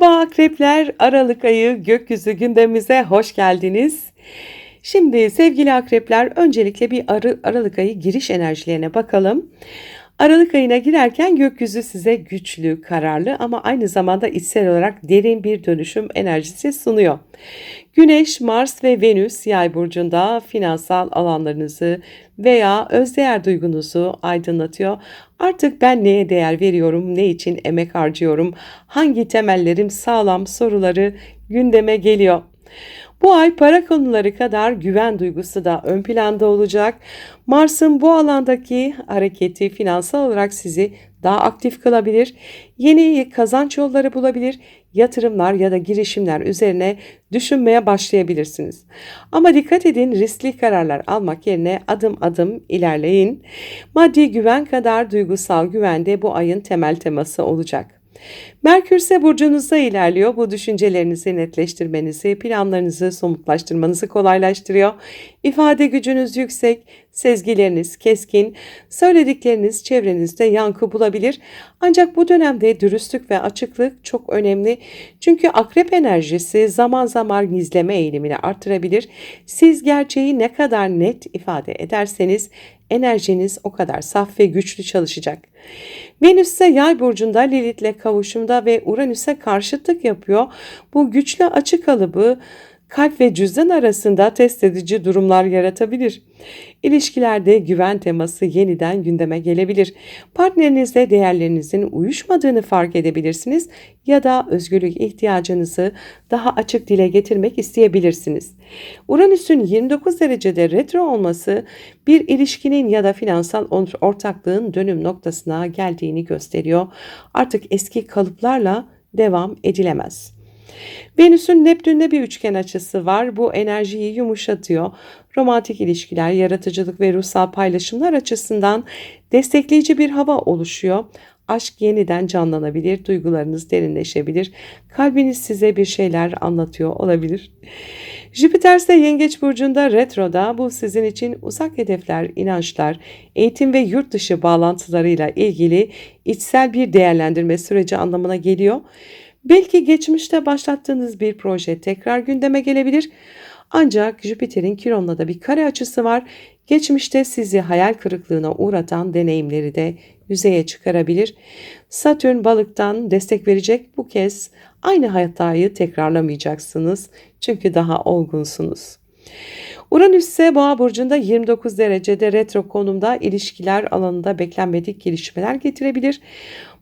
Merhaba akrepler, Aralık ayı gökyüzü gündemimize hoş geldiniz. Şimdi sevgili akrepler öncelikle bir Aralık ayı giriş enerjilerine bakalım. Aralık ayına girerken gökyüzü size güçlü, kararlı ama aynı zamanda içsel olarak derin bir dönüşüm enerjisi sunuyor. Güneş, Mars ve Venüs yay burcunda finansal alanlarınızı veya özdeğer duygunuzu aydınlatıyor. Artık ben neye değer veriyorum, ne için emek harcıyorum, hangi temellerim sağlam soruları gündeme geliyor. Bu ay para konuları kadar güven duygusu da ön planda olacak. Mars'ın bu alandaki hareketi finansal olarak sizi daha aktif kılabilir. Yeni kazanç yolları bulabilir. Yatırımlar ya da girişimler üzerine düşünmeye başlayabilirsiniz. Ama dikkat edin riskli kararlar almak yerine adım adım ilerleyin. Maddi güven kadar duygusal güven de bu ayın temel teması olacak. Merkür ise burcunuzda ilerliyor. Bu düşüncelerinizi netleştirmenizi, planlarınızı somutlaştırmanızı kolaylaştırıyor. İfade gücünüz yüksek, sezgileriniz keskin, söyledikleriniz çevrenizde yankı bulabilir. Ancak bu dönemde dürüstlük ve açıklık çok önemli. Çünkü akrep enerjisi zaman zaman gizleme eğilimini artırabilir. Siz gerçeği ne kadar net ifade ederseniz enerjiniz o kadar saf ve güçlü çalışacak. Venüs ise yay burcunda Lilith'le kavuşumda ve Uranüs'e karşıtlık yapıyor. Bu güçlü açı kalıbı kalp ve cüzdan arasında test edici durumlar yaratabilir. İlişkilerde güven teması yeniden gündeme gelebilir. Partnerinizle değerlerinizin uyuşmadığını fark edebilirsiniz ya da özgürlük ihtiyacınızı daha açık dile getirmek isteyebilirsiniz. Uranüs'ün 29 derecede retro olması bir ilişkinin ya da finansal ortaklığın dönüm noktasına geldiğini gösteriyor. Artık eski kalıplarla devam edilemez. Venüs'ün Neptün'de bir üçgen açısı var. Bu enerjiyi yumuşatıyor. Romantik ilişkiler, yaratıcılık ve ruhsal paylaşımlar açısından destekleyici bir hava oluşuyor. Aşk yeniden canlanabilir, duygularınız derinleşebilir, kalbiniz size bir şeyler anlatıyor olabilir. Jüpiter ise Yengeç Burcu'nda retroda bu sizin için uzak hedefler, inançlar, eğitim ve yurt dışı bağlantılarıyla ilgili içsel bir değerlendirme süreci anlamına geliyor. Belki geçmişte başlattığınız bir proje tekrar gündeme gelebilir. Ancak Jüpiter'in Kiron'la da bir kare açısı var. Geçmişte sizi hayal kırıklığına uğratan deneyimleri de yüzeye çıkarabilir. Satürn balıktan destek verecek bu kez aynı hatayı tekrarlamayacaksınız. Çünkü daha olgunsunuz. Uranüs ise Boğa burcunda 29 derecede retro konumda ilişkiler alanında beklenmedik gelişmeler getirebilir.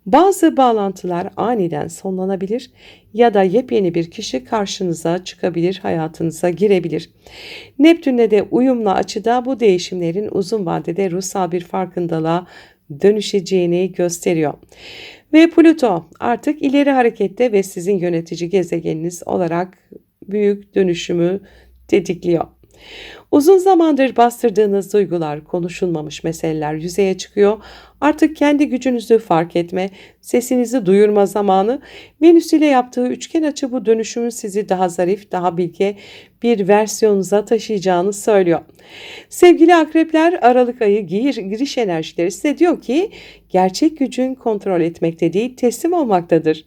Bazı bağlantılar aniden sonlanabilir ya da yepyeni bir kişi karşınıza çıkabilir, hayatınıza girebilir. Neptün'le de uyumlu açıda bu değişimlerin uzun vadede ruhsal bir farkındalığa dönüşeceğini gösteriyor. Ve Plüto artık ileri harekette ve sizin yönetici gezegeniniz olarak büyük dönüşümü tetikliyor. Uzun zamandır bastırdığınız duygular, konuşulmamış meseleler yüzeye çıkıyor. Artık kendi gücünüzü fark etme, sesinizi duyurma zamanı. Venüs ile yaptığı üçgen açı bu dönüşümün sizi daha zarif, daha bilge bir versiyonunuza taşıyacağını söylüyor. Sevgili akrepler Aralık ayı gir, giriş enerjileri size diyor ki gerçek gücün kontrol etmekte değil teslim olmaktadır.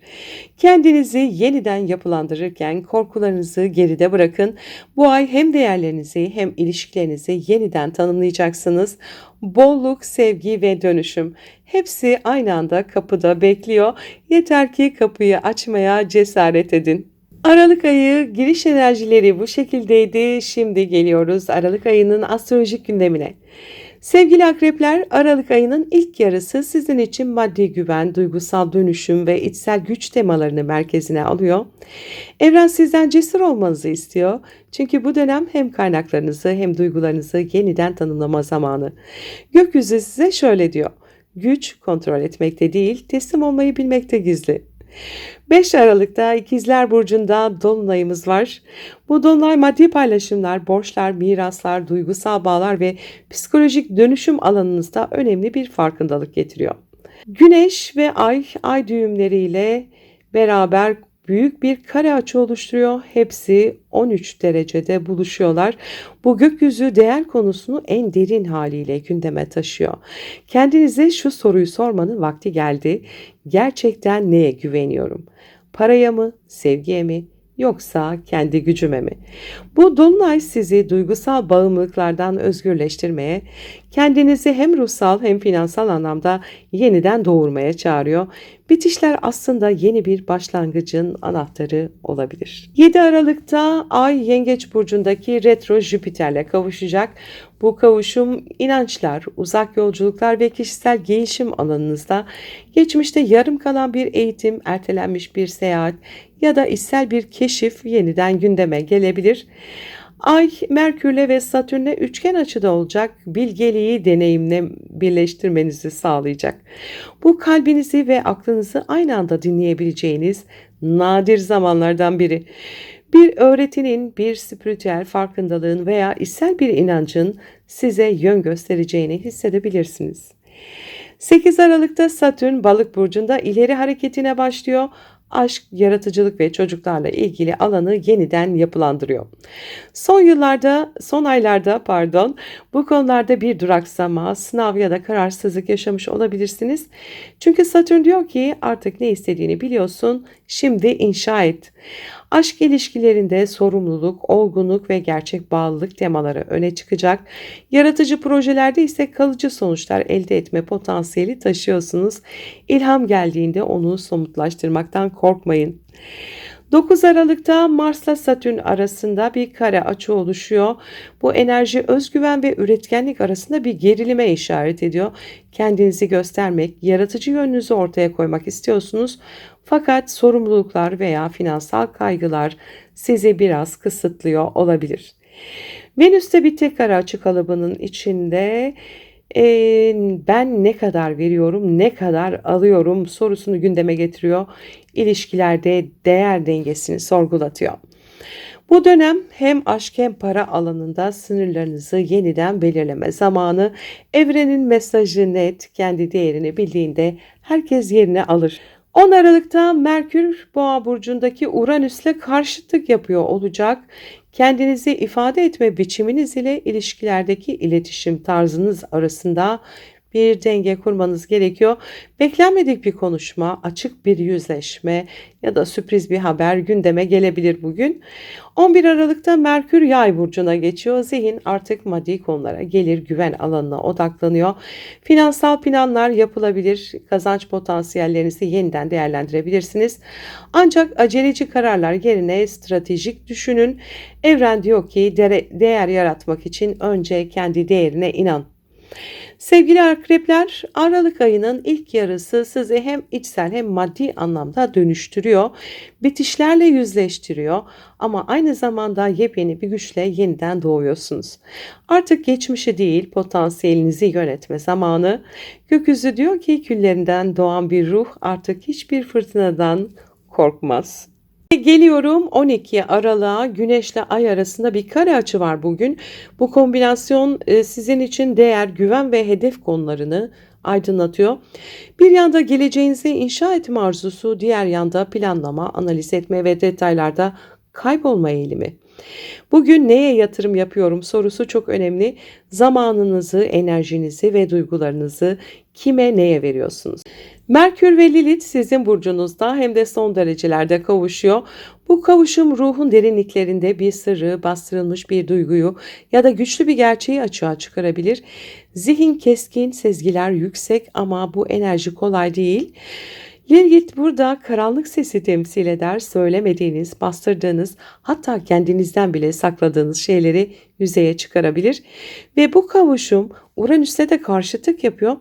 Kendinizi yeniden yapılandırırken korkularınızı geride bırakın. Bu ay hem değerlerinizi hem ilişkilerinizi yeniden tanımlayacaksınız. Bolluk, sevgi ve dönüşüm hepsi aynı anda kapıda bekliyor. Yeter ki kapıyı açmaya cesaret edin. Aralık ayı giriş enerjileri bu şekildeydi. Şimdi geliyoruz Aralık ayının astrolojik gündemine. Sevgili akrepler, Aralık ayının ilk yarısı sizin için maddi güven, duygusal dönüşüm ve içsel güç temalarını merkezine alıyor. Evren sizden cesur olmanızı istiyor. Çünkü bu dönem hem kaynaklarınızı hem duygularınızı yeniden tanımlama zamanı. Gökyüzü size şöyle diyor. Güç kontrol etmekte değil, teslim olmayı bilmekte gizli. 5 Aralık'ta İkizler Burcu'nda Dolunay'ımız var. Bu Dolunay maddi paylaşımlar, borçlar, miraslar, duygusal bağlar ve psikolojik dönüşüm alanınızda önemli bir farkındalık getiriyor. Güneş ve Ay, ay düğümleriyle beraber büyük bir kare açı oluşturuyor. Hepsi 13 derecede buluşuyorlar. Bu gökyüzü değer konusunu en derin haliyle gündeme taşıyor. Kendinize şu soruyu sormanın vakti geldi. Gerçekten neye güveniyorum? Paraya mı, sevgiye mi, yoksa kendi gücüme mi? Bu dolunay sizi duygusal bağımlılıklardan özgürleştirmeye, kendinizi hem ruhsal hem finansal anlamda yeniden doğurmaya çağırıyor. Bitişler aslında yeni bir başlangıcın anahtarı olabilir. 7 Aralık'ta Ay Yengeç burcundaki retro Jüpiter'le kavuşacak. Bu kavuşum inançlar, uzak yolculuklar ve kişisel gelişim alanınızda geçmişte yarım kalan bir eğitim, ertelenmiş bir seyahat ya da içsel bir keşif yeniden gündeme gelebilir. Ay, Merkürle ve Satürn'le üçgen açıda olacak bilgeliği deneyimle birleştirmenizi sağlayacak. Bu kalbinizi ve aklınızı aynı anda dinleyebileceğiniz nadir zamanlardan biri. Bir öğretinin, bir spiritüel farkındalığın veya içsel bir inancın size yön göstereceğini hissedebilirsiniz. 8 Aralık'ta Satürn balık burcunda ileri hareketine başlıyor aşk, yaratıcılık ve çocuklarla ilgili alanı yeniden yapılandırıyor. Son yıllarda, son aylarda pardon, bu konularda bir duraksama, sınav ya da kararsızlık yaşamış olabilirsiniz. Çünkü Satürn diyor ki artık ne istediğini biliyorsun, şimdi inşa et. Aşk ilişkilerinde sorumluluk, olgunluk ve gerçek bağlılık temaları öne çıkacak. Yaratıcı projelerde ise kalıcı sonuçlar elde etme potansiyeli taşıyorsunuz. İlham geldiğinde onu somutlaştırmaktan korkmayın. 9 Aralık'ta Mars'la Satürn arasında bir kare açı oluşuyor. Bu enerji özgüven ve üretkenlik arasında bir gerilime işaret ediyor. Kendinizi göstermek, yaratıcı yönünüzü ortaya koymak istiyorsunuz. Fakat sorumluluklar veya finansal kaygılar sizi biraz kısıtlıyor olabilir. Venüs'te bir tek kare açı kalıbının içinde e, ben ne kadar veriyorum, ne kadar alıyorum sorusunu gündeme getiriyor. İlişkilerde değer dengesini sorgulatıyor. Bu dönem hem aşk hem para alanında sınırlarınızı yeniden belirleme zamanı. Evrenin mesajı net, kendi değerini bildiğinde herkes yerine alır. 10 Aralık'ta Merkür Boğa burcundaki Uranüs'le karşıtlık yapıyor olacak. Kendinizi ifade etme biçiminiz ile ilişkilerdeki iletişim tarzınız arasında bir denge kurmanız gerekiyor. Beklenmedik bir konuşma, açık bir yüzleşme ya da sürpriz bir haber gündeme gelebilir bugün. 11 Aralık'ta Merkür Yay burcuna geçiyor. Zihin artık maddi konulara, gelir güven alanına odaklanıyor. Finansal planlar yapılabilir. Kazanç potansiyellerinizi yeniden değerlendirebilirsiniz. Ancak aceleci kararlar yerine stratejik düşünün. Evren diyor ki değer yaratmak için önce kendi değerine inan. Sevgili akrepler, Aralık ayının ilk yarısı sizi hem içsel hem maddi anlamda dönüştürüyor, bitişlerle yüzleştiriyor ama aynı zamanda yepyeni bir güçle yeniden doğuyorsunuz. Artık geçmişi değil, potansiyelinizi yönetme zamanı. Gökyüzü diyor ki küllerinden doğan bir ruh artık hiçbir fırtınadan korkmaz. Geliyorum 12 Aralık'a Güneşle Ay arasında bir kare açı var bugün. Bu kombinasyon e, sizin için değer, güven ve hedef konularını aydınlatıyor. Bir yanda geleceğinizi inşa etme arzusu, diğer yanda planlama, analiz etme ve detaylarda kaybolma eğilimi. Bugün neye yatırım yapıyorum sorusu çok önemli. Zamanınızı, enerjinizi ve duygularınızı kime neye veriyorsunuz? Merkür ve Lilith sizin burcunuzda hem de son derecelerde kavuşuyor. Bu kavuşum ruhun derinliklerinde bir sırrı, bastırılmış bir duyguyu ya da güçlü bir gerçeği açığa çıkarabilir. Zihin keskin, sezgiler yüksek ama bu enerji kolay değil. Lilith burada karanlık sesi temsil eder. Söylemediğiniz, bastırdığınız, hatta kendinizden bile sakladığınız şeyleri yüzeye çıkarabilir. Ve bu kavuşum Uranüs'te de karşıtlık yapıyor.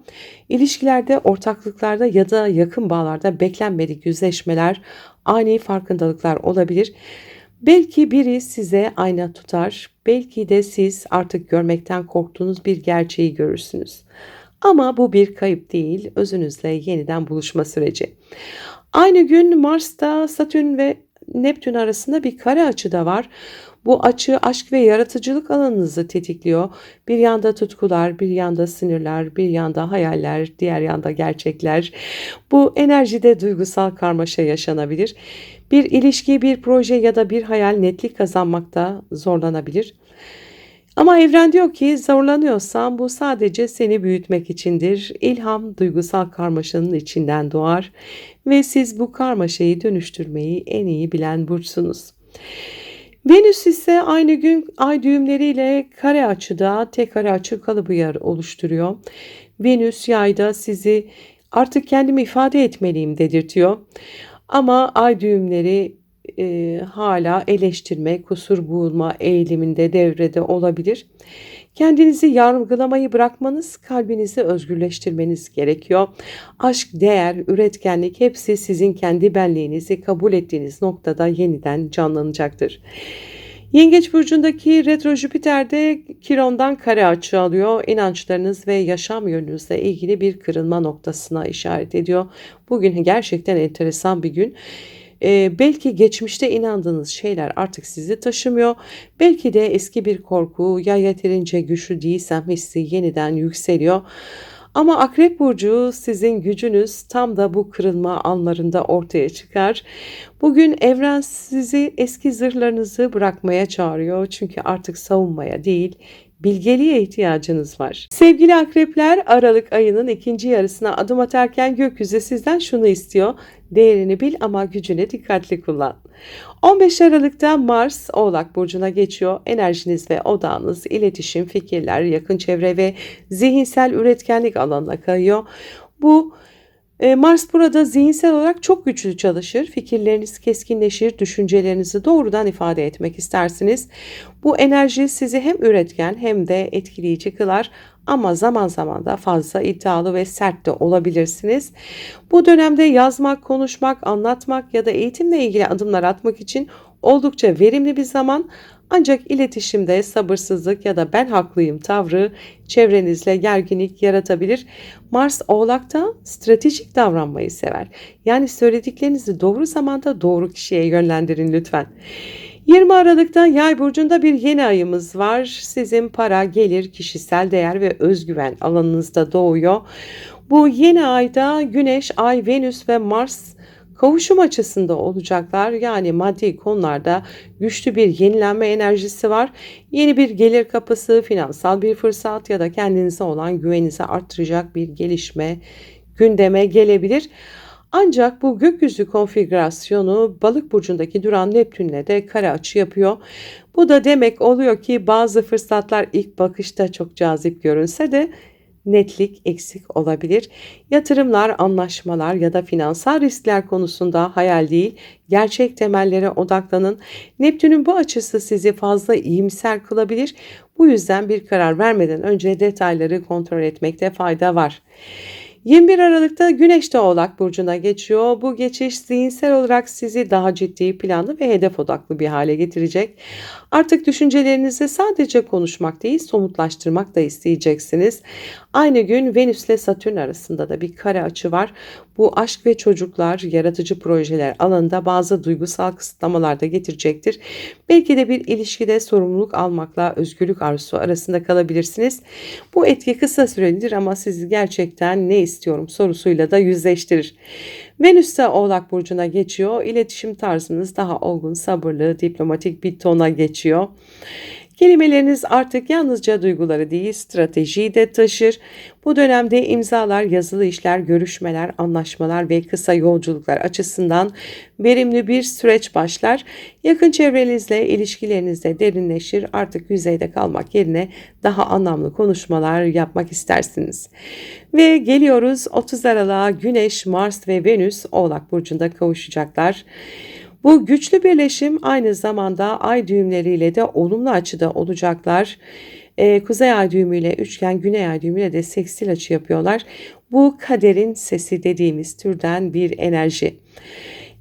İlişkilerde, ortaklıklarda ya da yakın bağlarda beklenmedik yüzleşmeler, ani farkındalıklar olabilir. Belki biri size ayna tutar, belki de siz artık görmekten korktuğunuz bir gerçeği görürsünüz. Ama bu bir kayıp değil, özünüzle yeniden buluşma süreci. Aynı gün Mars'ta Satürn ve Neptün arasında bir kare açı da var. Bu açı aşk ve yaratıcılık alanınızı tetikliyor. Bir yanda tutkular, bir yanda sinirler, bir yanda hayaller, diğer yanda gerçekler. Bu enerjide duygusal karmaşa yaşanabilir. Bir ilişki, bir proje ya da bir hayal netlik kazanmakta zorlanabilir. Ama evren diyor ki zorlanıyorsan bu sadece seni büyütmek içindir. İlham duygusal karmaşanın içinden doğar ve siz bu karmaşayı dönüştürmeyi en iyi bilen burçsunuz. Venüs ise aynı gün ay düğümleriyle kare açıda tek kare açı kalıbı yer oluşturuyor. Venüs yayda sizi artık kendimi ifade etmeliyim dedirtiyor. Ama ay düğümleri e, hala eleştirme, kusur bulma eğiliminde devrede olabilir. Kendinizi yargılamayı bırakmanız, kalbinizi özgürleştirmeniz gerekiyor. Aşk, değer, üretkenlik hepsi sizin kendi benliğinizi kabul ettiğiniz noktada yeniden canlanacaktır. Yengeç burcundaki retro Jüpiter de Kiron'dan kare açı alıyor. İnançlarınız ve yaşam yönünüzle ilgili bir kırılma noktasına işaret ediyor. Bugün gerçekten enteresan bir gün. Ee, belki geçmişte inandığınız şeyler artık sizi taşımıyor. Belki de eski bir korku ya yeterince güçlü değilsem hissi yeniden yükseliyor. Ama Akrep Burcu sizin gücünüz tam da bu kırılma anlarında ortaya çıkar. Bugün evren sizi eski zırhlarınızı bırakmaya çağırıyor. Çünkü artık savunmaya değil, bilgeliğe ihtiyacınız var. Sevgili akrepler Aralık ayının ikinci yarısına adım atarken gökyüzü sizden şunu istiyor. Değerini bil ama gücüne dikkatli kullan. 15 Aralık'ta Mars Oğlak Burcu'na geçiyor. Enerjiniz ve odağınız, iletişim, fikirler, yakın çevre ve zihinsel üretkenlik alanına kayıyor. Bu Mars burada zihinsel olarak çok güçlü çalışır. Fikirleriniz keskinleşir, düşüncelerinizi doğrudan ifade etmek istersiniz. Bu enerji sizi hem üretken hem de etkileyici kılar ama zaman zaman da fazla iddialı ve sert de olabilirsiniz. Bu dönemde yazmak, konuşmak, anlatmak ya da eğitimle ilgili adımlar atmak için oldukça verimli bir zaman ancak iletişimde sabırsızlık ya da ben haklıyım tavrı çevrenizle gerginlik yaratabilir. Mars Oğlak'ta stratejik davranmayı sever. Yani söylediklerinizi doğru zamanda doğru kişiye yönlendirin lütfen. 20 Aralık'ta Yay burcunda bir yeni ayımız var. Sizin para, gelir, kişisel değer ve özgüven alanınızda doğuyor. Bu yeni ayda Güneş, Ay, Venüs ve Mars kavuşum açısında olacaklar. Yani maddi konularda güçlü bir yenilenme enerjisi var. Yeni bir gelir kapısı, finansal bir fırsat ya da kendinize olan güveninizi arttıracak bir gelişme gündeme gelebilir. Ancak bu gökyüzü konfigürasyonu balık burcundaki duran Neptünle de kare açı yapıyor. Bu da demek oluyor ki bazı fırsatlar ilk bakışta çok cazip görünse de netlik eksik olabilir. Yatırımlar, anlaşmalar ya da finansal riskler konusunda hayal değil, gerçek temellere odaklanın. Neptün'ün bu açısı sizi fazla iyimser kılabilir. Bu yüzden bir karar vermeden önce detayları kontrol etmekte fayda var. 21 Aralık'ta Güneş de Oğlak Burcu'na geçiyor. Bu geçiş zihinsel olarak sizi daha ciddi, planlı ve hedef odaklı bir hale getirecek. Artık düşüncelerinizi sadece konuşmak değil, somutlaştırmak da isteyeceksiniz. Aynı gün Venüs ile Satürn arasında da bir kare açı var. Bu aşk ve çocuklar, yaratıcı projeler alanında bazı duygusal kısıtlamalar da getirecektir. Belki de bir ilişkide sorumluluk almakla özgürlük arzusu arasında kalabilirsiniz. Bu etki kısa sürelidir ama sizi gerçekten ne istiyorum sorusuyla da yüzleştirir. Venüs de Oğlak Burcu'na geçiyor. İletişim tarzınız daha olgun, sabırlı, diplomatik bir tona geçiyor. Kelimeleriniz artık yalnızca duyguları değil stratejiyi de taşır. Bu dönemde imzalar, yazılı işler, görüşmeler, anlaşmalar ve kısa yolculuklar açısından verimli bir süreç başlar. Yakın çevrenizle ilişkilerinizde derinleşir. Artık yüzeyde kalmak yerine daha anlamlı konuşmalar yapmak istersiniz. Ve geliyoruz 30 Aralık'a Güneş, Mars ve Venüs Oğlak Burcu'nda kavuşacaklar. Bu güçlü birleşim aynı zamanda ay düğümleriyle de olumlu açıda olacaklar. Ee, kuzey ay düğümüyle üçgen, güney ay düğümüyle de sekstil açı yapıyorlar. Bu kaderin sesi dediğimiz türden bir enerji.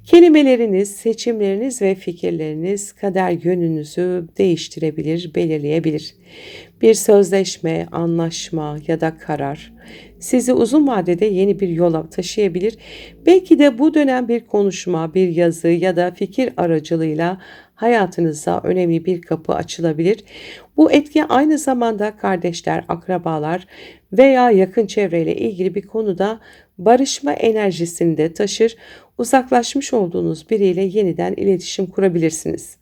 Kelimeleriniz, seçimleriniz ve fikirleriniz kader yönünüzü değiştirebilir, belirleyebilir. Bir sözleşme, anlaşma ya da karar sizi uzun vadede yeni bir yola taşıyabilir. Belki de bu dönem bir konuşma, bir yazı ya da fikir aracılığıyla hayatınıza önemli bir kapı açılabilir. Bu etki aynı zamanda kardeşler, akrabalar veya yakın çevreyle ilgili bir konuda barışma enerjisini de taşır. Uzaklaşmış olduğunuz biriyle yeniden iletişim kurabilirsiniz.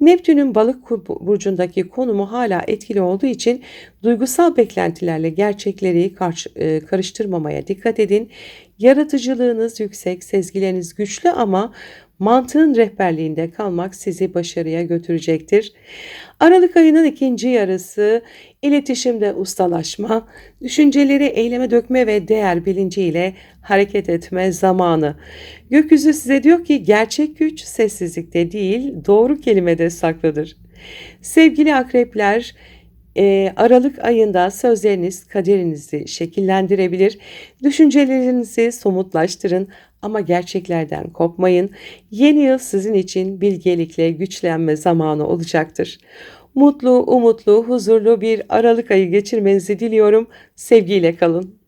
Neptün'ün balık burcundaki konumu hala etkili olduğu için duygusal beklentilerle gerçekleri e, karıştırmamaya dikkat edin. Yaratıcılığınız yüksek, sezgileriniz güçlü ama mantığın rehberliğinde kalmak sizi başarıya götürecektir. Aralık ayının ikinci yarısı iletişimde ustalaşma, düşünceleri eyleme dökme ve değer bilinciyle hareket etme zamanı. Gökyüzü size diyor ki gerçek güç sessizlikte değil, doğru kelimede saklıdır. Sevgili akrepler, e, Aralık ayında sözleriniz kaderinizi şekillendirebilir. Düşüncelerinizi somutlaştırın ama gerçeklerden kopmayın. Yeni yıl sizin için bilgelikle güçlenme zamanı olacaktır. Mutlu, umutlu, huzurlu bir Aralık ayı geçirmenizi diliyorum. Sevgiyle kalın.